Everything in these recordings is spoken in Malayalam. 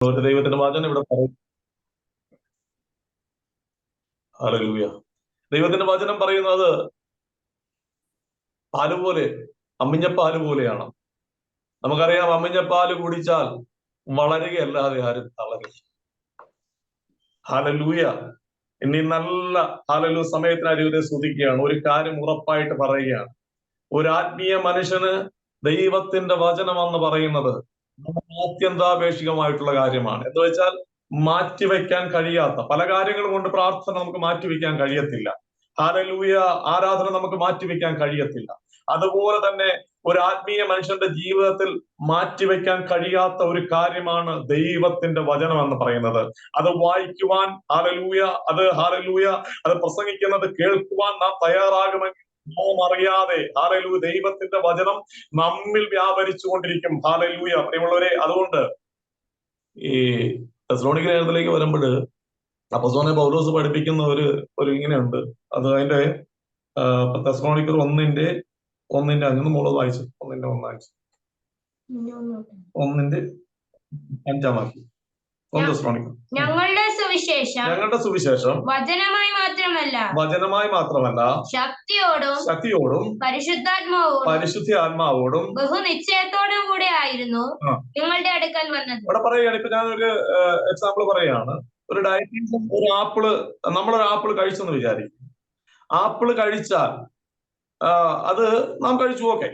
ദൈവത്തിന്റെ വചനം ഇവിടെ പറയും. ദൈവത്തിന്റെ വചനം പറയുന്നത് പാൽ പോലെ അമ്മിഞ്ഞപ്പാൽ പോലെയാണ്. നമുക്കറിയാം അമ്മിഞ്ഞപ്പാൽ കുടിച്ചാൽ വളരുകയല്ലാതെ ആരും തളരില്ല. ഹാലലൂയ ഇനി നല്ല ഹാലലു സമയത്തിന് ദൈവത്തെ സ്തുതിക്കുകയാണ്. ഒരു കാര്യം ഉറപ്പായിട്ട് പറയുകയാണ്. ഒരു ആത്മീയ മനുഷ്യന് ദൈവത്തിന്റെ വചനം എന്ന് പറയുന്നത് ആത്യന്താപേക്ഷികമായിട്ടുള്ള കാര്യമാണ്. എന്ന് വെച്ചാൽ മാറ്റിവെക്കാൻ കഴിയാത്ത പല കാര്യങ്ങൾ കൊണ്ട് പ്രാർത്ഥന നമുക്ക് മാറ്റിവെക്കാൻ കഴിയത്തില്ല. ഹാലലൂയ ആരാധന നമുക്ക് മാറ്റിവെക്കാൻ കഴിയത്തില്ല. അതുപോലെ തന്നെ ഒരു ആത്മീയ മനുഷ്യന്റെ ജീവിതത്തിൽ മാറ്റിവെക്കാൻ കഴിയാത്ത ഒരു കാര്യമാണ് ദൈവത്തിന്റെ വചനം എന്ന് പറയുന്നത്. അത് വായിക്കുവാൻ ഹാലലൂയ അത് ഹാലലൂയ അത് പ്രസംഗിക്കുന്നത് കേൾക്കുവാൻ നാം തയ്യാറാകുമെങ്കിൽ നാം അറിയാതെ ഹാലലൂയ ദൈവത്തിന്റെ വചനം നമ്മിൽ വ്യാപരിച്ചു കൊണ്ടിരിക്കും ഹാലലൂയ. പ്രിയമുള്ളവരെ അതുകൊണ്ട് ഈ തെസ്ലോണിക്ക ലേഖനത്തിലേക്ക് വരുമ്പോൾ അപ്പസോനെ പൗലോസ് പഠിപ്പിക്കുന്ന ഒരു ഒരു ഇങ്ങനെയുണ്ട്. അത് അതിന്റെ തെസ്ലോണിക്കർ ഒന്നിന്റെ ഒന്നിന്റെ അഞ്ചു മുളക് വായിച്ചു? ഒന്നിന്റെ ഒന്നാഴ്ച ഒന്നിന്റെ അഞ്ചാം തെസ്ലോണിക്കർ ഞങ്ങളുടെ സുവിശേഷം ഞങ്ങളുടെ സുവിശേഷം വചനമായി മാത്രമല്ല വചനമായി മാത്രമല്ല ശക്തിയോടും ശക്തിയോടും പരിശുദ്ധാത്മാവോടും പരിശുദ്ധി ആത്മാവോടും ബഹുനിശ്ചയത്തോടും കൂടെ ആയിരുന്നു നിങ്ങളുടെ അടുക്കൽ വന്നത്. ഇവിടെ പറയുകയാണ് ഇപ്പൊ ഞാനൊരു എക്സാമ്പിൾ പറയുകയാണ്. ഒരു ഡയറ്റീഷ്യൻ ഒരു ആപ്പിൾ നമ്മളൊരു ആപ്പിൾ കഴിച്ചെന്ന് വിചാരിക്കും. ആപ്പിൾ കഴിച്ചാൽ അത് നാം കഴിച്ചു ഓക്കെ.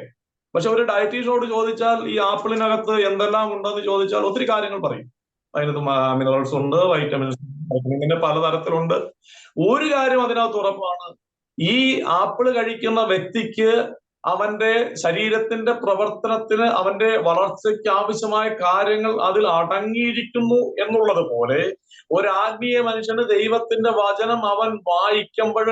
പക്ഷെ ഒരു ഡയറ്റീഷ്യനോട് ചോദിച്ചാൽ ഈ ആപ്പിളിനകത്ത് എന്തെല്ലാം ഉണ്ടെന്ന് ചോദിച്ചാൽ ഒത്തിരി കാര്യങ്ങൾ പറയും. അതിനകത്ത് മിനറൽസ് ഉണ്ട് വൈറ്റമിൻസ് ഇങ്ങനെ പലതരത്തിലുണ്ട്. ഒരു കാര്യം അതിനകത്ത് ഉറപ്പാണ്. ഈ ആപ്പിൾ കഴിക്കുന്ന വ്യക്തിക്ക് അവന്റെ ശരീരത്തിന്റെ പ്രവർത്തനത്തിന് അവന്റെ വളർച്ചയ്ക്ക് ആവശ്യമായ കാര്യങ്ങൾ അതിൽ അടങ്ങിയിരിക്കുന്നു എന്നുള്ളത് പോലെ ഒരു ആത്മീയ മനുഷ്യന് ദൈവത്തിന്റെ വചനം അവൻ വായിക്കുമ്പോൾ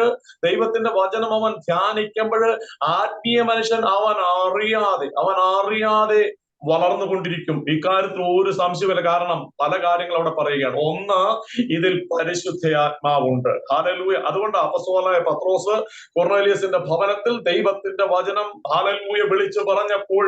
ദൈവത്തിന്റെ വചനം അവൻ ധ്യാനിക്കുമ്പോൾ ആത്മീയ മനുഷ്യൻ അവൻ അറിയാതെ അവൻ അറിയാതെ വളർന്നുകൊണ്ടിരിക്കും. ഇക്കാര്യത്തിൽ ഒരു സംശയമല്ല കാരണം പല കാര്യങ്ങൾ അവിടെ പറയുകയാണ്. ഒന്ന് ഇതിൽ പരിശുദ്ധയാത്മാവുണ്ട് ഹാലലൂയ അതുകൊണ്ട് അപസ്വലായ പത്രോസ് കൊർണേലിയസിന്റെ ഭവനത്തിൽ ദൈവത്തിന്റെ വചനം ഹാലലൂയ വിളിച്ചു പറഞ്ഞപ്പോൾ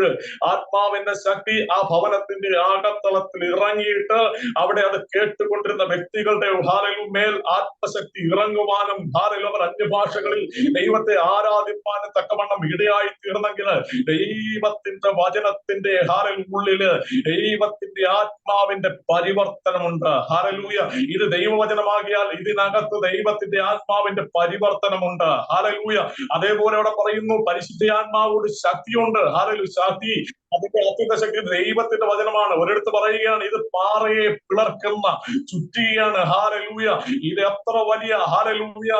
ആത്മാവിന്റെ ശക്തി ആ ഭവനത്തിന്റെ ആകത്തളത്തിൽ ഇറങ്ങിയിട്ട് അവിടെ അത് കേട്ടുകൊണ്ടിരുന്ന വ്യക്തികളുടെ ഹാലലു മേൽ ആത്മശക്തി ഇറങ്ങുവാനും ഹാലലു അവർ അന്യഭാഷകളിൽ ദൈവത്തെ ആരാധിപ്പാനും തക്കവണ്ണം ഇടയായി തീർന്നെങ്കിൽ ദൈവത്തിന്റെ വചനത്തിന്റെ ഹാരൽ ഉള്ളിൽ ദൈവത്തിന്റെ ആത്മാവിന്റെ പരിവർത്തനമുണ്ട്. ഹാരലൂയ ഇത് ദൈവവചനമാകിയാൽ ഇതിനകത്ത് ദൈവത്തിന്റെ ആത്മാവിന്റെ പരിവർത്തനമുണ്ട്. ഹാരലൂയ അതേപോലെ അവിടെ പറയുന്നു പരിശുദ്ധ ആത്മാവോട് ശക്തിയുണ്ട്. ഹാരലു ശക്തി അതിന്റെ അത്യന്ത ശക്തി ദൈവത്തിന്റെ വചനമാണ്. ഒരിടത്ത് പറയുകയാണ് ഇത് പാറയെ പിളർക്കുന്ന ചുറ്റിയാണ്. ഹാരലൂയ ഇത് എത്ര വലിയ ഹാരലൂയ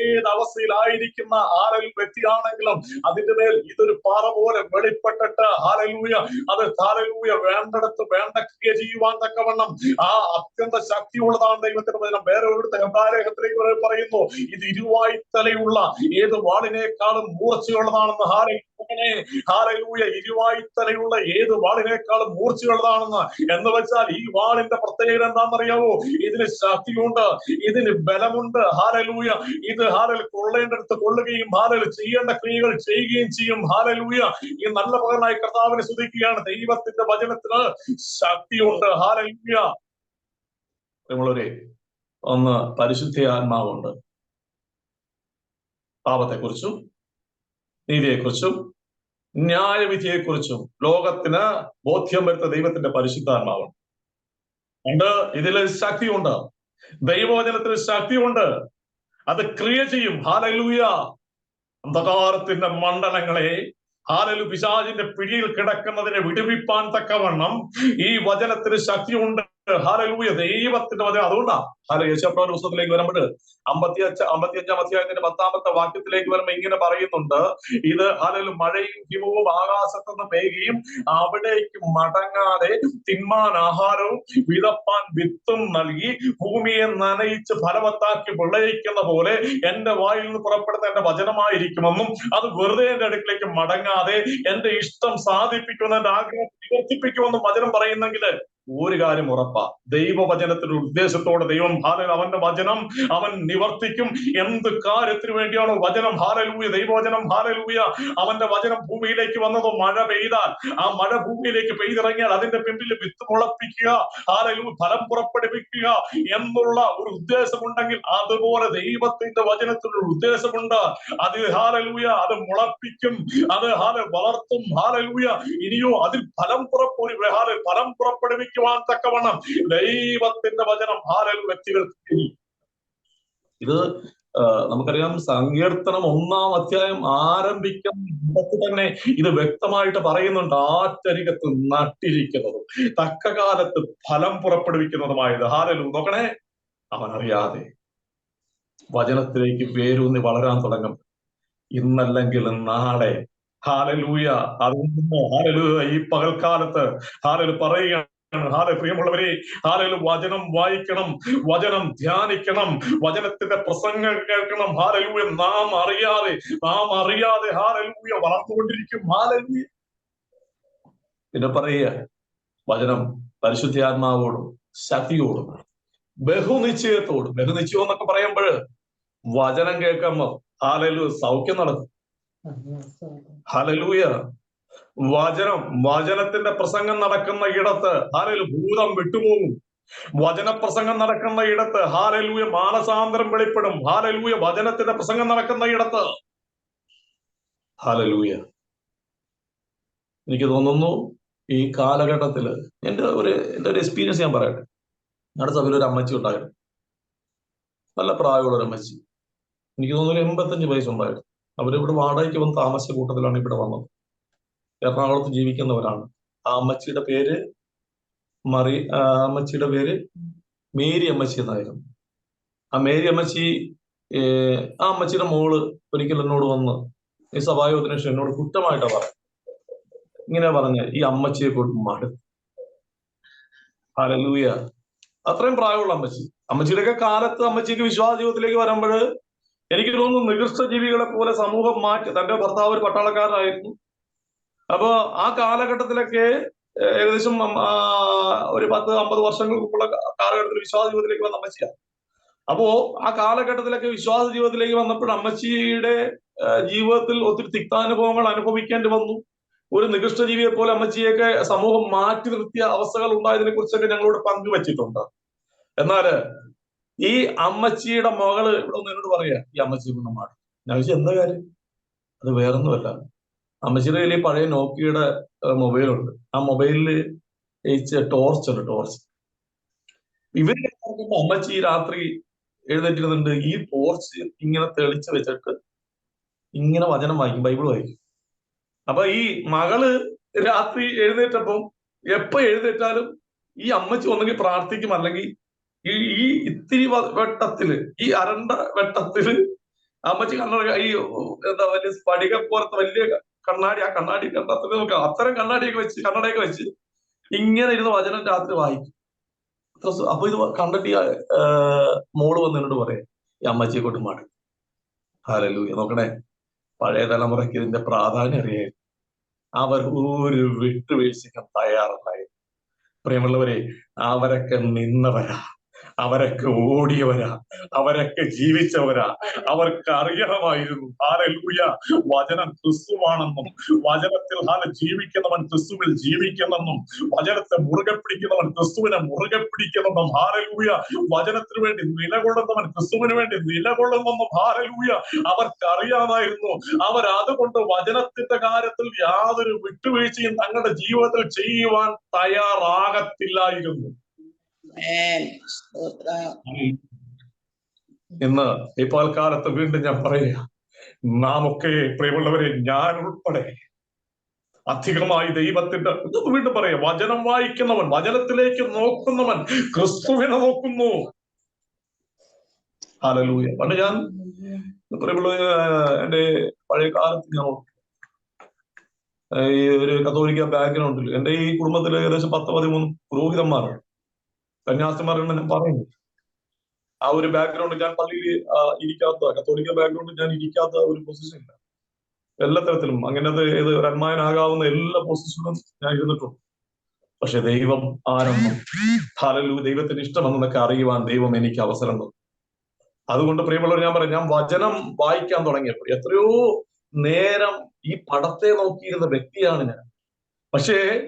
ഏത് അവസ്ഥയിലായിരിക്കുന്ന ഹാരലു വ്യക്തിയാണെങ്കിലും അതിന്റെ മേൽ ഇതൊരു പാറ പോലെ വെളിപ്പെട്ടിട്ട് ഹാരലൂയ അത് ഹാരലൂയ വേണ്ടടത്ത് വേണ്ട ക്രിയ ചെയ്യുവാൻ തക്കവണ്ണം. ആ അത്യന്ത ശക്തിയുള്ളതാണ് ദൈവത്തിന്റെ വചനം. വേറെ ഒരിടത്ത് ഹെബ്രാലേഖത്തിലേക്ക് പറയുന്നു ഇത് ഇരുവായ്ത്തലയുള്ള ഏത് വാളിനേക്കാളും മൂർച്ചയുള്ളതാണെന്ന് ഹാരൽ ഇരുവായ്ത്തലയുള്ള ഏത് വാളിനേക്കാളും മൂർച്ചയുള്ളതാണെന്ന്. എന്ന് വെച്ചാൽ ഈ വാളിന്റെ പ്രത്യേകത എന്താണെന്നറിയാവോ? ഇതിന് ശക്തിയുണ്ട് ഇതിന് ബലമുണ്ട്. ഹാലലൂയ ഇത് ഹാലൽ കൊള്ളേണ്ടടുത്ത് കൊള്ളുകയും ഹാലൽ ചെയ്യേണ്ട ക്രിയകൾ ചെയ്യുകയും ചെയ്യും. ഹാലലൂയ ഈ നല്ല പകരനായി കർത്താവിനെ ശ്രദ്ധിക്കുകയാണ് ദൈവത്തിന്റെ വചനത്തിന് ശക്തിയുണ്ട്. ഹാലലൂയ നമ്മളൊരു ഒന്ന് പരിശുദ്ധ ആത്മാവുണ്ട് പാപത്തെക്കുറിച്ചും നീതിയെക്കുറിച്ചും ന്യായവിധിയെക്കുറിച്ചും ലോകത്തിന് ബോധ്യം വരുത്ത ദൈവത്തിന്റെ പരിശുദ്ധാത്മാവാണ്. ഉണ്ട്. ഇതിൽ ശക്തിയുണ്ട്. ശക്തി ശക്തിയുണ്ട്. അത് ക്രിയ ചെയ്യും. ഹാലലൂയ അന്ധകാരത്തിന്റെ മണ്ഡലങ്ങളെ ഹാലലു പിശാചിന്റെ പിടിയിൽ കിടക്കുന്നതിനെ വിടുവിപ്പാൻ തക്കവണ്ണം ഈ വചനത്തിന് ശക്തിയുണ്ട്. ഹാലലൂയ ദൈവത്തിന്റെ വചനം അതുകൊണ്ടാ ഹാല യേശപ്രവന്റെ പുസ്തകത്തിലേക്ക് വരുമ്പോൾ അമ്പത്തി അഞ്ച് അമ്പത്തി അഞ്ചാം അധ്യായത്തിന്റെ പത്താമത്തെ വാക്യത്തിലേക്ക് വരുമ്പോൾ ഇങ്ങനെ പറയുന്നുണ്ട്. ഇത് ഹാലലു മഴയും ഹിമവും ആകാശത്തുനിന്ന് പെയ്യുകയും അവിടേക്ക് മടങ്ങാതെ തിന്മാൻ ആഹാരവും വിതപ്പാൻ വിത്തും നൽകി ഭൂമിയെ നനയിച്ച് ഫലവത്താക്കി വിളയിക്കുന്ന പോലെ എന്റെ വായിൽ നിന്ന് പുറപ്പെടുന്ന എന്റെ വചനമായിരിക്കുമെന്നും അത് വെറുതെ എന്റെ അടുക്കിലേക്ക് മടങ്ങാതെ എന്റെ ഇഷ്ടം സാധിപ്പിക്കുന്ന എന്റെ ആഗ്രഹം നിവർത്തിപ്പിക്കുമെന്നും വചനം പറയുന്നെങ്കിൽ ഒരു കാര്യം ഉറപ്പാ. ദൈവവചനത്തിന്റെ ഉദ്ദേശത്തോടെ ദൈവം ഹാലൽ അവന്റെ വചനം അവൻ നിവർത്തിക്കും. എന്ത് കാര്യത്തിന് വേണ്ടിയാണോ വചനം? ഹാലലൂയ ദൈവവചനം ഹാലലൂയ. അവന്റെ വചനം ഭൂമിയിലേക്ക് വന്നതോ മഴ പെയ്താൽ. ആ മഴ ഭൂമിയിലേക്ക് പെയ്തിറങ്ങിയാൽ അതിന്റെ പിന്നിൽ വിത്ത് മുളപ്പിക്കുക. ഹാലലൂ ഫലം പുറപ്പെടുവിക്കുക എന്നുള്ള ഒരു ഉദ്ദേശമുണ്ടെങ്കിൽ അതുപോലെ ദൈവത്തിന്റെ വചനത്തിനൊരു ഉദ്ദേശമുണ്ട്. അത് ഹാലലൂയ അത് മുളപ്പിക്കും. അത് ഹാല വളർത്തും. ഹാലലൂയ ഇനിയോ അതിൽ ഫലം പുറപ്പ് ഒരു ഹാല ഫലം പുറപ്പെടുവിക്കുവാൻ തക്കവണ്ണം ദൈവത്തിന്റെ വചനം ആരും വ്യക്തികൾക്ക് ഇത് നമുക്കറിയാം സങ്കീർത്തനം ഒന്നാം അധ്യായം ആരംഭിക്കുന്ന തന്നെ ഇത് വ്യക്തമായിട്ട് പറയുന്നുണ്ട്. ആറ്റരികത്ത് നട്ടിരിക്കുന്നതും തക്ക കാലത്ത് ഫലം പുറപ്പെടുവിക്കുന്നതുമായത്. ഹാലലു നോക്കണേ. അവൻ അറിയാതെ വചനത്തിലേക്ക് വേരൂന്നി വളരാൻ തുടങ്ങും. ഇന്നല്ലെങ്കിൽ നാളെ. ഹാലലൂയ. അതുകൊണ്ട് ഹാലലൂയ ഈ പകൽക്കാലത്ത് ഹാലലു പറയുകയാണ് ഹാല പ്രിയമുള്ളവരെ ഹാലലു വചനം വായിക്കണം വചനം ധ്യാനിക്കണം വചനത്തിന്റെ പ്രസംഗം കേൾക്കണം. ഹാലലൂയ നാം അറിയാതെ നാം അറിയാതെ ഹാലലൂയ വളർന്നുകൊണ്ടിരിക്കും. ഹാലലൂയ. പിന്നെ പറയുക വചനം പരിശുദ്ധാത്മാവോടും ശക്തിയോടും ബഹുനിശ്ചയത്തോടും. ബഹുനിശ്ചയം എന്നൊക്കെ പറയുമ്പോൾ വചനം കേൾക്കുമ്പോ ഹാലലു സൗഖ്യം നടക്കും ഹലലൂയ വചനം വചനത്തിന്റെ പ്രസംഗം നടക്കുന്ന ഇടത്ത് ആരേലും ഭൂതം വിട്ടുപോകും. വചനപ്രസംഗം നടക്കുന്ന ഇടത്ത് ഹാലലൂയ മാനസാന്തരം വെളിപ്പെടും. ഹാലലൂയ വചനത്തിന്റെ പ്രസംഗം നടക്കുന്ന ഇടത്ത്. ഹാലലൂയ. എനിക്ക് തോന്നുന്നു ഈ കാലഘട്ടത്തിൽ എന്റെ ഒരു എന്റെ ഒരു എക്സ്പീരിയൻസ് ഞാൻ പറയട്ടെ ഞങ്ങളുടെ സഭയിൽ ഒരു അമ്മച്ചി ഉണ്ടായിരുന്നു. നല്ല പ്രായമുള്ള ഒരു അമ്മച്ചി. എനിക്ക് തോന്നുന്നു എൺപത്തഞ്ച് വയസ്സുണ്ടായിരുന്നു. അവരിവിടെ വാടകയ്ക്ക് വന്ന് താമസ കൂട്ടത്തിലാണ് ഇവിടെ വന്നത്. എറണാകുളത്ത് ജീവിക്കുന്നവരാണ്. ആ അമ്മച്ചിയുടെ പേര് മറി അമ്മച്ചിയുടെ പേര് മേരി അമ്മച്ചി എന്നായിരുന്നു. ആ മേരി അമ്മച്ചി ആ അമ്മച്ചിയുടെ മോൾ ഒരിക്കൽ എന്നോട് വന്ന് ഈ സഭായോഗത്തിന് ശേഷം എന്നോട് കുറ്റമായിട്ടാണ് പറഞ്ഞു ഇങ്ങനെ പറഞ്ഞ ഈ അമ്മച്ചിയെ കൊണ്ട് മടുത്തു. ഹല്ലേലൂയ. അത്രയും പ്രായമുള്ള അമ്മച്ചി. അമ്മച്ചിയുടെയൊക്കെ കാലത്ത് അമ്മച്ചിക്ക് വിശ്വാസ ജീവിതത്തിലേക്ക് വരുമ്പോൾ എനിക്ക് തോന്നുന്നു നികൃഷ്ട ജീവികളെ പോലെ സമൂഹം മാറ്റി തന്റെ ഭർത്താവ് ഒരു പട്ടാളക്കാരനായിരുന്നു. അപ്പോ ആ കാലഘട്ടത്തിലൊക്കെ ഏകദേശം ഒരു പത്ത് അമ്പത് വർഷങ്ങൾക്ക് മുമ്പുള്ള കാലഘട്ടത്തിൽ വിശ്വാസ ജീവിതത്തിലേക്ക് വന്ന അമ്മച്ചിയാണ് അപ്പോ ആ കാലഘട്ടത്തിലൊക്കെ വിശ്വാസ ജീവിതത്തിലേക്ക് വന്നപ്പോൾ അമ്മച്ചിയുടെ ജീവിതത്തിൽ ഒത്തിരി തിക്താനുഭവങ്ങൾ അനുഭവിക്കേണ്ടി വന്നു. ഒരു നികൃഷ്ട ജീവിയെ പോലെ അമ്മച്ചിയൊക്കെ സമൂഹം മാറ്റി നിർത്തിയ അവസ്ഥകൾ ഉണ്ടായതിനെ കുറിച്ചൊക്കെ ഞങ്ങളോട് പങ്കുവച്ചിട്ടുണ്ട്. എന്നാൽ ഈ അമ്മച്ചിയുടെ മകൾ ഇവിടെ ഒന്ന് എന്നോട് പറയാ ഈ അമ്മച്ചി മാറി. ഞാൻ ചോദിച്ചു എന്താ കാര്യം? അത് വേറൊന്നുമല്ല. അമ്മച്ചിയുടെ കയ്യിൽ പഴയ നോക്കിയുടെ മൊബൈലുണ്ട് ആ മൊബൈലിൽ ടോർച്ച് ഉണ്ട് ടോർച്ച് ഇവർ അമ്മച്ചി രാത്രി എഴുന്നേറ്റിരുന്നുണ്ട് ഈ ടോർച്ച് ഇങ്ങനെ തെളിച്ച് വെച്ചിട്ട് ഇങ്ങനെ വചനം വായിക്കും ബൈബിൾ വായിക്കും. അപ്പൊ ഈ മകൾ രാത്രി എഴുന്നേറ്റപ്പം എപ്പോ എഴുന്നേറ്റാലും ഈ അമ്മച്ചി ഒന്നെങ്കിൽ പ്രാർത്ഥിക്കും അല്ലെങ്കിൽ ഈ ഈ ഇത്തിരി വെട്ടത്തിൽ ഈ അരണ്ട വെട്ടത്തിൽ അമ്മച്ചി കണ്ണട ഈ എന്താ വലിയ സ്ഫടിക പോലത്തെ വലിയ കണ്ണാടി ആ കണ്ണാടി കണ്ടത്തിൽ നോക്കാം അത്തരം കണ്ണാടിയൊക്കെ വെച്ച് കണ്ണടയൊക്കെ വെച്ച് ഇങ്ങനെ ഇരുന്ന് വചനം രാത്രി വായിക്കും. അത്ര അപ്പൊ ഇത് കണ്ടിട്ട് മോൾ വന്ന് എന്നോട് പറയാം ഈ അമ്മച്ചിയെ കൊണ്ട് മാടി ഹാലലൂയ നോക്കണേ പഴയ തലമുറയ്ക്ക് ഇതിന്റെ പ്രാധാന്യം അറിയായിരുന്നു അവർ ഒരു വിട്ടുവീഴ്ചയ്ക്കും തയ്യാറുണ്ടായിരുന്നു പ്രിയമുള്ളവരെ അവരൊക്കെ നിന്നവരാ. അവരൊക്കെ ഓടിയവരാ അവരൊക്കെ ജീവിച്ചവരാ. അവർക്ക് അറിയണമായിരുന്നു. ആരൂയ വചനം ക്രിസ്തുവാണെന്നും വചനത്തിൽ ഹാല ജീവിക്കുന്നവൻ ക്രിസ്തുവിൽ ജീവിക്കുന്നെന്നും വചനത്തെ മുറുകെ പിടിക്കുന്നവൻ ക്രിസ്തുവിനെ മുറുകെ പിടിക്കുന്നെന്നും ഹാലലൂയ വചനത്തിന് വേണ്ടി നിലകൊള്ളുന്നവൻ ക്രിസ്തുവിന് വേണ്ടി നിലകൊള്ളുന്നെന്നും ഹാലലൂയ അവർക്ക് അറിയാമായിരുന്നു അവർ അതുകൊണ്ട് വചനത്തിന്റെ കാര്യത്തിൽ യാതൊരു വിട്ടുവീഴ്ചയും തങ്ങളുടെ ജീവിതത്തിൽ ചെയ്യുവാൻ തയ്യാറാകത്തില്ലായിരുന്നു. ഇന്ന് ഇപ്പോൾ കാലത്ത് വീണ്ടും ഞാൻ പറയുക നാം ഒക്കെ പ്രിയമുള്ളവരെ ഞാൻ ഉൾപ്പെടെ അധികമായി ദൈവത്തിന്റെ വീണ്ടും പറയാം വചനം വായിക്കുന്നവൻ വചനത്തിലേക്ക് നോക്കുന്നവൻ ക്രിസ്തുവിനെ നോക്കുന്നു. ഹാലലൂയ പണ്ട് ഞാൻ പ്രിയമുള്ള എന്റെ പഴയ കാലത്ത് ഞാൻ. ഈ ഒരു കത്തോലിക്ക ബാക്ക്ഗ്രൗണ്ടിൽ എന്റെ ഈ കുടുംബത്തിൽ ഏകദേശം പത്ത് പതിമൂന്ന് പുരോഹിതന്മാരാണ് കന്യാസിമാരാണ് ഞാൻ പറയുന്നു ആ ഒരു ബാക്ക്ഗ്രൗണ്ട് ഞാൻ പള്ളിയിൽ ഇരിക്കാത്ത കത്തോലിക്ക ബാക്ക്ഗ്രൗണ്ട് ഞാൻ ഇരിക്കാത്ത ഒരു പൊസിഷൻ ഇല്ല. എല്ലാ തരത്തിലും. അങ്ങനത്തെ ഏത് രന്മായനാകാവുന്ന എല്ലാ പൊസിഷനും ഞാൻ ഇരുന്നിട്ടുണ്ട്. പക്ഷെ ദൈവം ആരെന്നും ഫലലു ദൈവത്തിന് ഇഷ്ടമെന്നൊക്കെ അറിയുവാൻ ദൈവം എനിക്ക് അവസരം തന്നു. അതുകൊണ്ട് പ്രിയമുള്ളവർ ഞാൻ പറയാം ഞാൻ വചനം വായിക്കാൻ തുടങ്ങിയപ്പോൾ എത്രയോ നേരം ഈ പടത്തെ നോക്കിയിരുന്ന വ്യക്തിയാണ് ഞാൻ. പക്ഷേ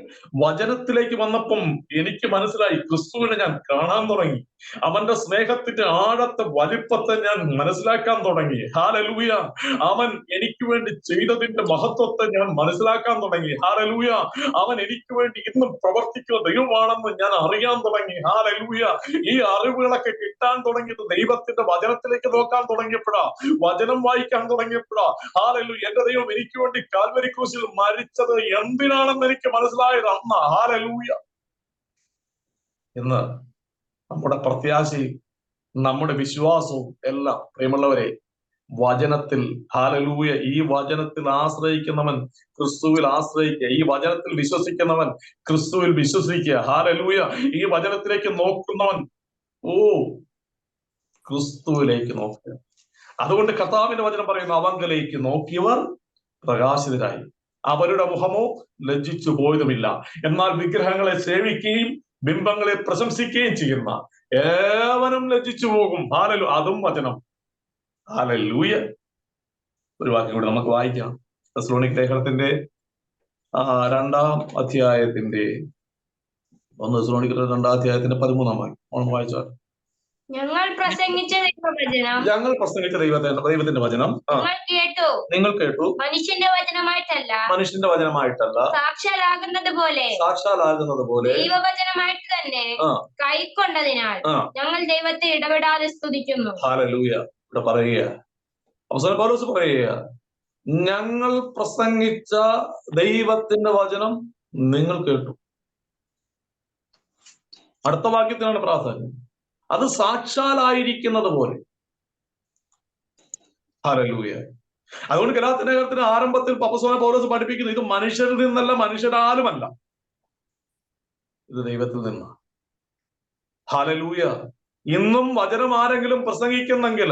വചനത്തിലേക്ക് വന്നപ്പം എനിക്ക് മനസ്സിലായി ക്രിസ്തുവിനെ ഞാൻ കാണാൻ തുടങ്ങി. അവന്റെ സ്നേഹത്തിന്റെ ആഴത്തെ വലിപ്പത്തെ ഞാൻ മനസ്സിലാക്കാൻ തുടങ്ങി. ഹാലലൂയ അവൻ എനിക്ക് വേണ്ടി ചെയ്തതിന്റെ മഹത്വത്തെ ഞാൻ മനസ്സിലാക്കാൻ തുടങ്ങി. ഹാലലൂയ അവൻ എനിക്ക് വേണ്ടി ഇന്നും പ്രവർത്തിക്കുന്ന ദൈവമാണെന്ന് ഞാൻ അറിയാൻ തുടങ്ങി. ഹാലലൂയ ഈ അറിവുകളൊക്കെ കിട്ടാൻ തുടങ്ങിയത് ദൈവത്തിന്റെ വചനത്തിലേക്ക് നോക്കാൻ തുടങ്ങിയപ്പോഴാ വചനം വായിക്കാൻ തുടങ്ങിയപ്പോഴാ. ഹാലലു എന്റെ ദൈവം എനിക്ക് വേണ്ടി കാൽവരി ക്രൂശിൽ മരിച്ചത് എന്തിനാണെന്ന് എനിക്ക് മനസ്സിലായത് അന്ന്. ഹാലലൂയ എന്ന് നമ്മുടെ പ്രത്യാശയും നമ്മുടെ വിശ്വാസവും എല്ലാം പ്രിയമുള്ളവരെ വചനത്തിൽ ഹാലലൂയ ഈ വചനത്തിൽ ആശ്രയിക്കുന്നവൻ ക്രിസ്തുവിൽ ആശ്രയിക്കുക. ഈ വചനത്തിൽ വിശ്വസിക്കുന്നവൻ ക്രിസ്തുവിൽ വിശ്വസിക്കുക. ഹാലലൂയ ഈ വചനത്തിലേക്ക് നോക്കുന്നവൻ ഓ ക്രിസ്തുവിലേക്ക് നോക്കുക. അതുകൊണ്ട് കർത്താവിന്റെ വചനം പറയുന്നു അവങ്കലേക്ക് നോക്കിയവർ പ്രകാശിതരായി. അവരുടെ മുഖമോ ലജ്ജിച്ചു പോയതുമില്ല. എന്നാൽ വിഗ്രഹങ്ങളെ സേവിക്കുകയും ബിംബങ്ങളെ പ്രശംസിക്കുകയും ചെയ്യുന്ന ഏവനും ലജ്ജിച്ചു പോകും. ഹാലലു അതും വചനം. ഹാലലൂയ. ഒരു വാക്യം കൂടെ നമുക്ക് വായിക്കാം. തെസ്സലോണിക് ലേഖനത്തിന്റെ രണ്ടാം അധ്യായത്തിന്റെ ഒന്ന് തെസ്സലോണിക് രണ്ടാം അധ്യായത്തിന്റെ പതിമൂന്നാം വാക്യം. ഓണം വായിച്ചാൽ ഞങ്ങൾ പ്രസംഗിച്ച ദൈവവചനം. ഞങ്ങൾ പ്രസംഗിച്ച ദൈവത്തിന്റെ ദൈവത്തിന്റെ വചനം. കേട്ടു. നിങ്ങൾ കേട്ടു. മനുഷ്യന്റെ വചനമായിട്ടല്ല. മനുഷ്യന്റെ വചനമായിട്ടല്ല. സാക്ഷാലാകുന്നത് പോലെ. സാക്ഷാലാകുന്നത് പോലെ. ദൈവവചനമായിട്ട് തന്നെ കൈക്കൊണ്ടതിനാൽ ഞങ്ങൾ ദൈവത്തെ ഇടപെടാതെ സ്തുതിക്കുന്നു. ഹാലലൂയ. ഇവിടെ പറയുക. അവസാന പൗലോസ് പറയുക ഞങ്ങൾ പ്രസംഗിച്ച ദൈവത്തിന്റെ വചനം നിങ്ങൾ കേട്ടു. അടുത്ത വാക്യത്തിനാണ് പ്രാധാന്യം. അത് സാക്ഷാലായിരിക്കുന്നത് പോലെ. ഹരലൂയ അതുകൊണ്ട് കലാത്തിനകത്തിന് ആരംഭത്തിൽ പപ്പസോന പൗലോസ് പഠിപ്പിക്കുന്നു. ഇത് മനുഷ്യരിൽ നിന്നല്ല മനുഷ്യരാലുമല്ല. ഇത് ദൈവത്തിൽ നിന്നാണ് ഹലലൂയ ഇന്നും വചനം ആരെങ്കിലും പ്രസംഗിക്കുന്നെങ്കിൽ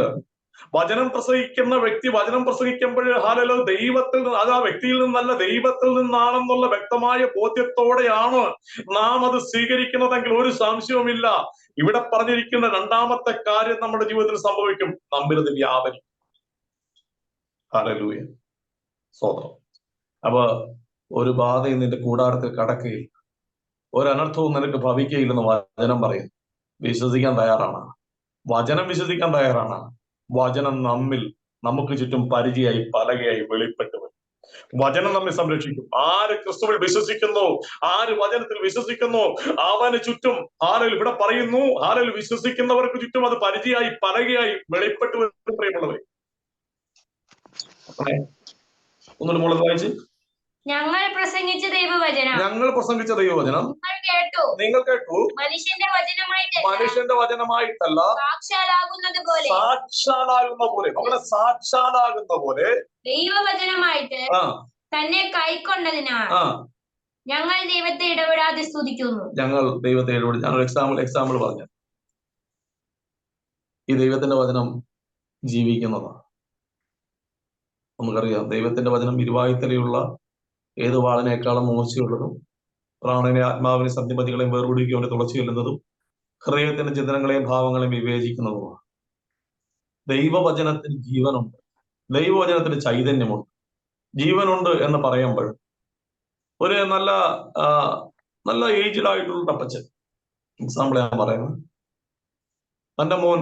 വചനം പ്രസംഗിക്കുന്ന വ്യക്തി വചനം പ്രസംഗിക്കുമ്പോൾ ഹാലലോ ദൈവത്തിൽ നിന്ന് അത് ആ വ്യക്തിയിൽ നിന്നല്ല ദൈവത്തിൽ നിന്നാണെന്നുള്ള വ്യക്തമായ ബോധ്യത്തോടെയാണ് നാം അത് സ്വീകരിക്കുന്നതെങ്കിൽ ഒരു സംശയവുമില്ല. ഇവിടെ പറഞ്ഞിരിക്കുന്ന രണ്ടാമത്തെ കാര്യം നമ്മുടെ ജീവിതത്തിൽ സംഭവിക്കും. നമ്മിൽ അത് വ്യാപരിക്കും സ്വതം അപ്പൊ ഒരു ബാധയും നിന്റെ കൂടാരത്തിൽ കടക്കുകയില്ല. ഒരു അനർത്ഥവും നിനക്ക് ഭവിക്കുകയില്ലെന്ന് വചനം പറയുന്നു. വിശ്വസിക്കാൻ തയ്യാറാണ്. വചനം വിശ്വസിക്കാൻ തയ്യാറാണ്. വചനം നമ്മിൽ നമുക്ക് ചുറ്റും പരിചയായി പലകയായി വെളിപ്പെട്ടു വരും. വചനം നമ്മെ സംരക്ഷിക്കും. ആര് ക്രിസ്തുവിൽ വിശ്വസിക്കുന്നു? ആര് വചനത്തിൽ വിശ്വസിക്കുന്നു? അവന് ചുറ്റും ആരൽ ഇവിടെ പറയുന്നു ആരിൽ വിശ്വസിക്കുന്നവർക്ക് ചുറ്റും അത് പരിചയായി പലകയായി വെളിപ്പെട്ടു വരും പ്രിയമുള്ളവരെ. ഒന്നുകൂടെ മുകളിൽ വായിച്ച്. ഞങ്ങൾ പ്രസംഗിച്ച ദൈവവചനം. ഞങ്ങൾ പ്രസംഗിച്ച ദൈവവചനം കേട്ടു. നിങ്ങൾ കേട്ടു. മനുഷ്യന്റെ വചനമായിട്ട് മനുഷ്യന്റെ വചനമായിട്ടല്ല. സാക്ഷാലാകുന്നത് പോലെ സാക്ഷാലാകുന്ന പോലെ നമ്മുടെ സാക്ഷാലാകുന്ന പോലെ ദൈവവചനമായിട്ട് തന്നെ കൈക്കൊണ്ടതിനാൽ ഞങ്ങൾ ദൈവത്തെ ഇടപെടാതെ സ്തുതിക്കുന്നു. ഞങ്ങൾ ദൈവത്തെ ഇടപെടും. ഞങ്ങൾ എക്സാമ്പിൾ എക്സാമ്പിൾ പറഞ്ഞു. ഈ ദൈവത്തിന്റെ വചനം ജീവിക്കുന്നതാണ്. നമുക്കറിയാം. ദൈവത്തിന്റെ വചനം ഇരുവായുത്തലയുള്ള ഏത് വാളിനേക്കാളും മൂർച്ചയുള്ളതും പ്രാണനെ ആത്മാവിനെ സന്ധിപതികളെയും വേർപിടിക്കുക അവന്റെ തുളച്ചു ചെല്ലുന്നതും ഹൃദയത്തിന്റെ ചിന്തനങ്ങളെയും ഭാവങ്ങളെയും വിവേചിക്കുന്നതുമാണ്. ദൈവവചനത്തിന് ജീവനുണ്ട്. ദൈവവചനത്തിന് ചൈതന്യമുണ്ട്. ജീവനുണ്ട് എന്ന് പറയുമ്പോൾ ഒരു നല്ല നല്ല ഏജ്ഡ് ആയിട്ടുള്ള അപ്പച്ചൻ. എക്സാമ്പിൾ ഞാൻ പറയുന്നത് തന്റെ മോൻ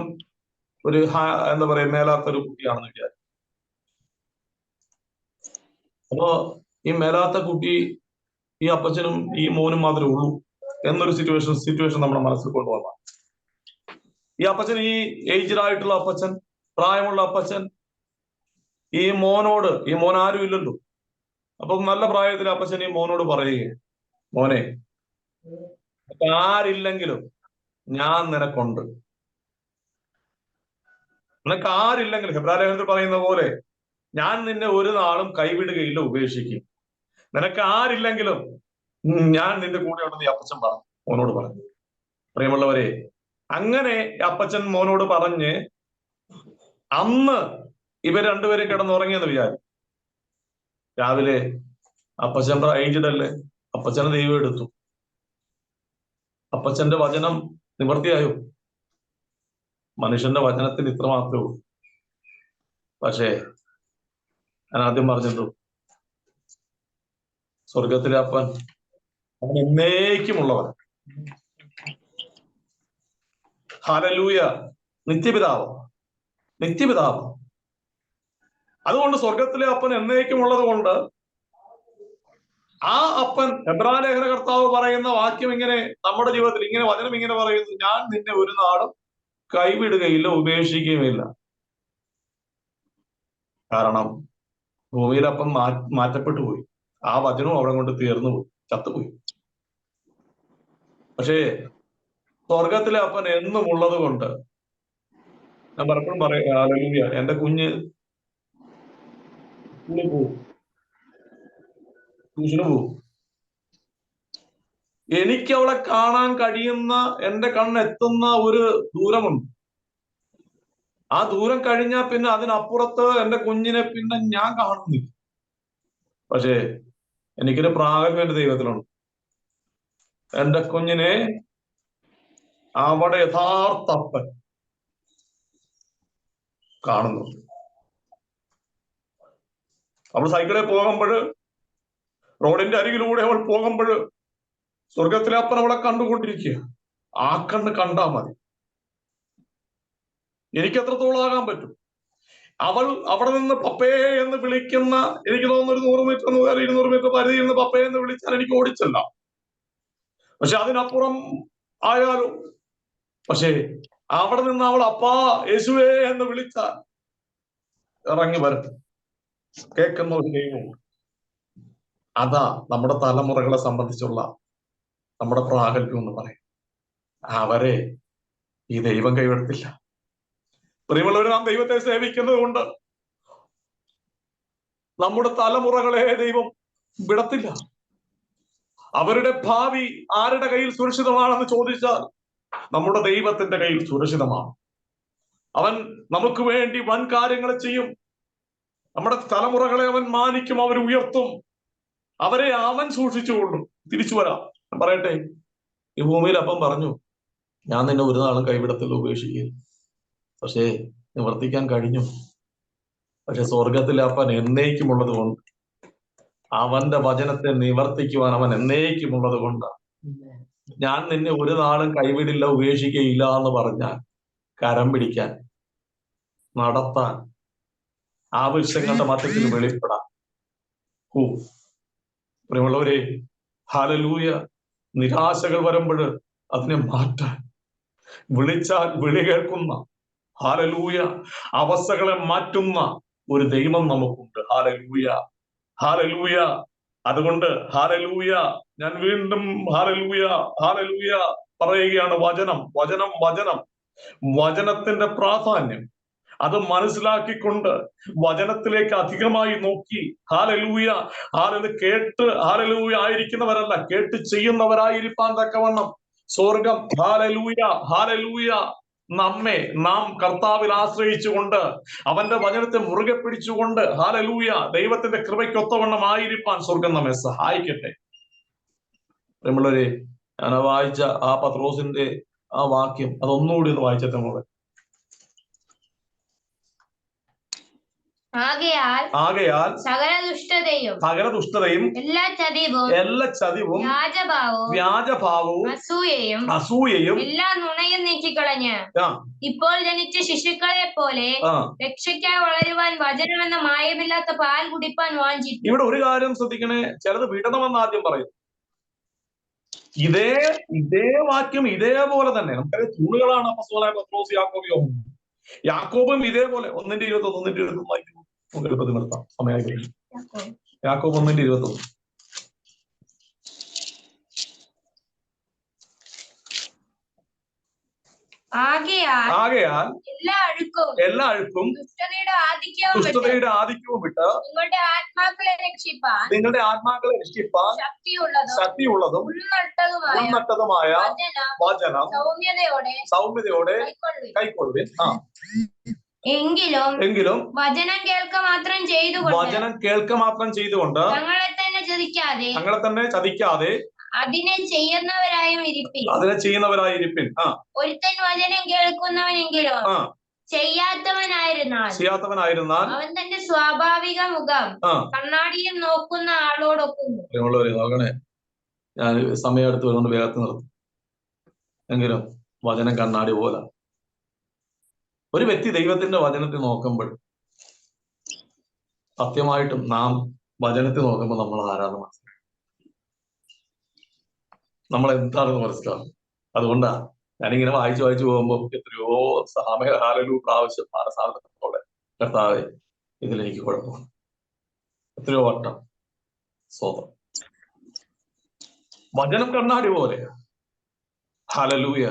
ഒരു എന്താ പറയാ മേലാത്തൊരു കുട്ടിയാണെന്ന് വിചാരിച്ചു അപ്പോ ഈ മേലാത്ത കുട്ടി ഈ അപ്പച്ചനും ഈ മോനും മാത്രമേ ഉള്ളൂ എന്നൊരു സിറ്റുവേഷൻ സിറ്റുവേഷൻ നമ്മുടെ മനസ്സിൽ കൊണ്ടുവന്ന ഈ അപ്പച്ചൻ ഈ ഏജ്ഡ് ആയിട്ടുള്ള അപ്പച്ചൻ പ്രായമുള്ള അപ്പച്ചൻ ഈ മോനോട് ഈ മോൻ ആരും ഇല്ലല്ലോ. അപ്പം നല്ല പ്രായത്തിൽ അപ്പച്ചൻ ഈ മോനോട് പറയുകയെ മോനെ ആരില്ലെങ്കിലും ഞാൻ നിനക്കുണ്ട്. നിനക്ക് ആരില്ലെങ്കിലും ഹെബ്രാലേഖനത്തിൽ പറയുന്ന പോലെ ഞാൻ നിന്നെ ഒരു നാളും കൈവിടുകയില്ല ഉപേക്ഷിക്കും. നിനക്ക് ആരില്ലെങ്കിലും ഞാൻ നിന്റെ കൂടെ ഉണ്ടെന്ന് അപ്പച്ചൻ പറഞ്ഞു മോനോട് പറഞ്ഞു. പ്രിയമുള്ളവരെ അങ്ങനെ അപ്പച്ചൻ മോനോട് പറഞ്ഞ് അന്ന് ഇവർ രണ്ടുപേരും കിടന്നുറങ്ങിയെന്ന് വിചാരിച്ചു. രാവിലെ അപ്പച്ചൻ അല്ലേ അപ്പച്ചനെ ദൈവം എടുത്തു. അപ്പച്ചന്റെ വചനം നിവർത്തിയായോ മനുഷ്യന്റെ വചനത്തിന് ഇത്ര മാത്രമേ ഉള്ളൂ. പക്ഷേ ഞാൻ ആദ്യം പറഞ്ഞത് സ്വർഗത്തിലെ അപ്പൻ അവൻ എന്നേക്കുമുള്ളവൻ. ഹാലലൂയ നിത്യപിതാവ്. നിത്യപിതാവ്. അതുകൊണ്ട് സ്വർഗത്തിലെ അപ്പൻ എന്നേക്കുമുള്ളത് കൊണ്ട് ആ അപ്പൻ എബ്രാലേഖന കർത്താവ് പറയുന്ന വാക്യം ഇങ്ങനെ നമ്മുടെ ജീവിതത്തിൽ ഇങ്ങനെ വചനം ഇങ്ങനെ പറയുന്നു ഞാൻ നിന്നെ ഒരു നാടും കൈവിടുകയില്ല ഉപേക്ഷിക്കുകയുമില്ല. കാരണം ഭൂമിയിലപ്പം മാറ്റപ്പെട്ടു പോയി. ആ വചനവും അവിടെ കൊണ്ട് തീർന്നു പോയി. ചത്തുപോയി. പക്ഷേ സ്വർഗത്തിലെ അപ്പൻ എന്നും ഉള്ളത് കൊണ്ട് ഞാൻ പലപ്പോഴും പറയാ എന്റെ കുഞ്ഞ് പോവും ട്യൂഷന് പോവും എനിക്ക് അവളെ കാണാൻ കഴിയുന്ന എന്റെ കണ്ണെത്തുന്ന ഒരു ദൂരമുണ്ട്. ആ ദൂരം കഴിഞ്ഞാൽ പിന്നെ അതിനപ്പുറത്ത് എന്റെ കുഞ്ഞിനെ പിന്നെ ഞാൻ കാണുന്നില്ല. പക്ഷേ എനിക്കൊരു പ്രാഗൽഭ്യം എന്റെ ദൈവത്തിലുണ്ട്. എന്റെ കുഞ്ഞിനെ അവിടെ യഥാർത്ഥപ്പൻ കാണുന്നു. അവൾ സൈക്കിളിൽ പോകുമ്പോൾ റോഡിന്റെ അരികിലൂടെ അവൾ പോകുമ്പോൾ സ്വർഗത്തിലെ അപ്പൻ അവളെ കണ്ടുകൊണ്ടിരിക്കുക. ആ കണ്ണ് കണ്ടാ മതി. എനിക്ക് എത്രത്തോളം ആകാൻ പറ്റും? അവൾ അവിടെ നിന്ന് പപ്പേ എന്ന് വിളിക്കുന്ന എനിക്ക് തോന്നുന്നു ഒരു നൂറ് മീറ്റർ നൂറ് ഇരുന്നൂറ് മീറ്റർ പരിധിയിൽ നിന്ന് പപ്പേ എന്ന് വിളിച്ചാൽ എനിക്ക് ഓടിച്ചല്ല. പക്ഷെ അതിനപ്പുറം ആയാലും പക്ഷേ അവിടെ നിന്ന് അവൾ അപ്പാ യേശുവേ എന്ന് വിളിച്ചാൽ ഇറങ്ങി വരും. കേൾക്കുന്ന ഒരു ദൈവമുണ്ട് അതാ നമ്മുടെ തലമുറകളെ സംബന്ധിച്ചുള്ള നമ്മുടെ പ്രാഗൽഭ്യം എന്ന് പറയും അവരെ ഈ ദൈവം കൈവിടത്തില്ല. പ്രിയമുള്ളവർ നാം ദൈവത്തെ സേവിക്കുന്നതുകൊണ്ട് നമ്മുടെ തലമുറകളെ ദൈവം വിടത്തില്ല. അവരുടെ ഭാവി ആരുടെ കയ്യിൽ സുരക്ഷിതമാണെന്ന് ചോദിച്ചാൽ നമ്മുടെ ദൈവത്തിന്റെ കയ്യിൽ സുരക്ഷിതമാണ്. അവൻ നമുക്ക് വേണ്ടി വൻ കാര്യങ്ങൾ ചെയ്യും. നമ്മുടെ തലമുറകളെ അവൻ മാനിക്കും അവർ ഉയർത്തും. അവരെ അവൻ സൂക്ഷിച്ചുകൊള്ളും തിരിച്ചു വരാം. പറയട്ടെ ഈ ഭൂമിയിൽ അപ്പം പറഞ്ഞു ഞാൻ നിന്നെ ഒരു നാളും കൈവിടത്തിൽ ഉപേക്ഷിക്കുക പക്ഷേ നിവർത്തിക്കാൻ കഴിഞ്ഞു. പക്ഷെ സ്വർഗത്തിൽ അപ്പൻ എന്നേക്കുമുള്ളത് കൊണ്ട് അവന്റെ വചനത്തെ നിവർത്തിക്കുവാൻ അവൻ എന്നേക്കുമുള്ളത് കൊണ്ടാണ് ഞാൻ നിന്നെ ഒരു നാളും കൈവിടില്ല ഉപേക്ഷിക്കയില്ല എന്ന് പറഞ്ഞാൽ കരം പിടിക്കാൻ നടത്താൻ ആവശ്യങ്ങളുടെ മധ്യത്തിൽ വെളിപ്പെടാം ഓ പ്രിയമുള്ളവരെ ഹാലലൂയ നിരാശകൾ വരുമ്പോൾ അതിനെ മാറ്റാൻ വിളിച്ചാൽ വിളി കേൾക്കുന്ന ഹാലലൂയ. അവസ്ഥകളെ മാറ്റുന്ന ഒരു ദൈവം നമുക്കുണ്ട്. ഹാലലൂയ. ഹാലലൂയ. അതുകൊണ്ട് ഹാലലൂയ. ഞാൻ വീണ്ടും ഹാലലൂയ ഹാലലൂയ പറയുകയാണ് വചനം വചനം വചനം. വചനത്തിന്റെ പ്രാധാന്യം. അത് മനസ്സിലാക്കിക്കൊണ്ട് വചനത്തിലേക്ക് അധികമായി നോക്കി. ഹാലലൂയ. ഹാലത് കേട്ട് ഹാലലൂയ ആയിരിക്കുന്നവരല്ല കേട്ട് ചെയ്യുന്നവരായിരിക്കാൻ തക്കവണ്ണം സ്വർഗം. ഹാലലൂയ ഹാലലൂയ. നമ്മെ നാം കർത്താവിൽ ആശ്രയിച്ചുകൊണ്ട് അവന്റെ വചനത്തെ മുറുകെ പിടിച്ചുകൊണ്ട് ഹാലലൂയ ദൈവത്തിന്റെ കൃപയ്ക്കൊത്തവണ്ണം ആയിരിക്കാൻ സ്വർഗം നമ്മെ സഹായിക്കട്ടെ. നമ്മളൊരു ഞാൻ വായിച്ച ആ പത്രോസിന്റെ ആ വാക്യം അതൊന്നുകൂടി ഒന്ന് വായിച്ചത് നമ്മൾ ആകയാൽ സകല ദുഷ്ടതയും സകല ദുഷ്ടതയും എല്ലാ ചതിവും എല്ലാ ചതിവും വ്യാജഭാവവും വ്യാജഭാവവും അസൂയയും അസൂയയും എല്ലാ നുണയും നീക്കിക്കളഞ്ഞ് ഇപ്പോൾ ജനിച്ച ശിശുക്കളെ പോലെ രക്ഷയ്ക്കായി വളരുവാൻ വചനമെന്ന മായമില്ലാത്ത പാൽ കുടിപ്പാൻ വാഞ്ചിട്ടു ഇവിടെ ഒരു കാര്യം ശ്രദ്ധിക്കണേ. ചിലത് വിടണമെന്ന് ആദ്യം പറയും. ഇതേ ഇതേ വാക്യം ഇതേപോലെ തന്നെ. നമുക്കറിയാം തൂണുകളാണ് അപ്പസ്തോലായ പത്രോസ് യാക്കോബും ഇതേപോലെ ഒന്നിന്റെ ഇരുപത്തി ഒന്ന് ഒന്നിന്റെ ഇരുപത്തി ഒന്ന് വായിക്കുന്നു നമുക്ക് എളുപ്പത്തിൽ നിർത്താം സമയമായി യാക്കോബ് ഒന്നിന്റെ ഇരുപത്തി ഒന്ന് ആകയാൽ എല്ലാ അഴുക്കും എല്ലാ അഴുക്കും ദുഷ്ടതയുടെ ആധിക്യവും വിട്ട് നിങ്ങളുടെ ആത്മാക്കളെ രക്ഷിപ്പാൻ നിങ്ങളുടെ ആത്മാക്കളെ രക്ഷിപ്പാൻ ശക്തിയുള്ളതും ശക്തിയുള്ളതും ഉൾനട്ടതുമായ വചനം സൗമ്യതയോടെ സൗമ്യതയോടെ കൈക്കൊള്ളുവിൻ. കൈക്കൊള്ളുവിൻ. ആ. എങ്കിലും എങ്കിലും വചനം കേൾക്ക മാത്രം ചെയ്തുകൊണ്ട് വചനം കേൾക്ക മാത്രം ചെയ്തുകൊണ്ട് തങ്ങളെ തന്നെ ചതിക്കാതെ തങ്ങളെ തന്നെ ചതിക്കാതെ അതിനെ ചെയ്യുന്നവരായും ഇരിപ്പിൻ. അതിനെ ചെയ്യുന്നവരായിരിപ്പിൻ. ആ. ഒരുത്തൻ വചനം കേൾക്കുന്നവനെങ്കിലും ആ. ചെയ്യാത്തവനായിരുന്നാൽ ചെയ്യാത്തവനായിരുന്നാൽ അവൻ തന്റെ സ്വാഭാവിക മുഖം കണ്ണാടിയിൽ നോക്കുന്ന ആളോടൊപ്പം നോക്കണേ. ഞാൻ സമയം എടുത്ത് വരുന്നുണ്ട് വേഗത്തിൽ നിർത്തും. എങ്കിലും വചനം കണ്ണാടി പോലെ. ഒരു വ്യക്തി ദൈവത്തിന്റെ വചനത്തിൽ നോക്കുമ്പോൾ സത്യമായിട്ടും നാം വചനത്തിൽ നോക്കുമ്പോൾ നമ്മൾ ആരാധന മനസ്സിലാക്കും നമ്മൾ എന്താണെന്ന് മനസ്സിലാവും? അതുകൊണ്ടാ ഞാനിങ്ങനെ വായിച്ചു വായിച്ചു പോകുമ്പോൾ എത്രയോ സാമയ ഹാലലു പ്രാവശ്യം സാധനത്തോടെ കർത്താവെ ഇതിലെനിക്ക് കുഴപ്പമാണ് എത്രയോ വട്ടം സ്വതം വചനം കണ്ണാടി പോലെ. ഹലലൂയ.